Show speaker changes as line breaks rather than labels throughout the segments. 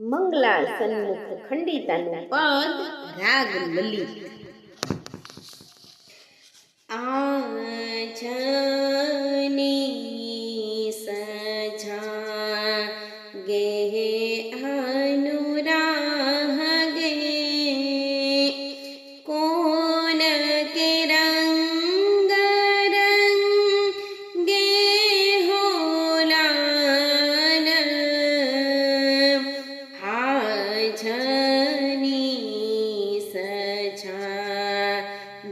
મંગલા સન્મુખ ખંડિતાનું પદ રાગ લલિત. આજની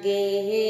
गे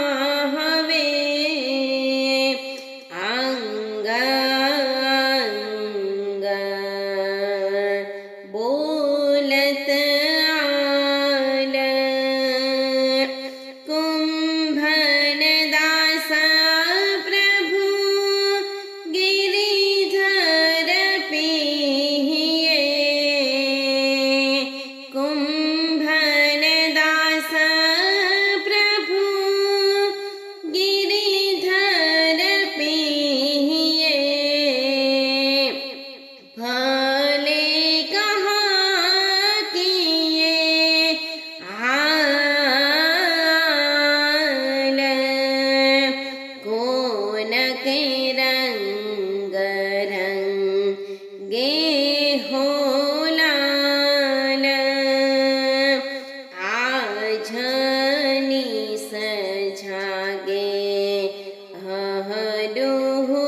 गे हो नाना आजनी सजागे हडू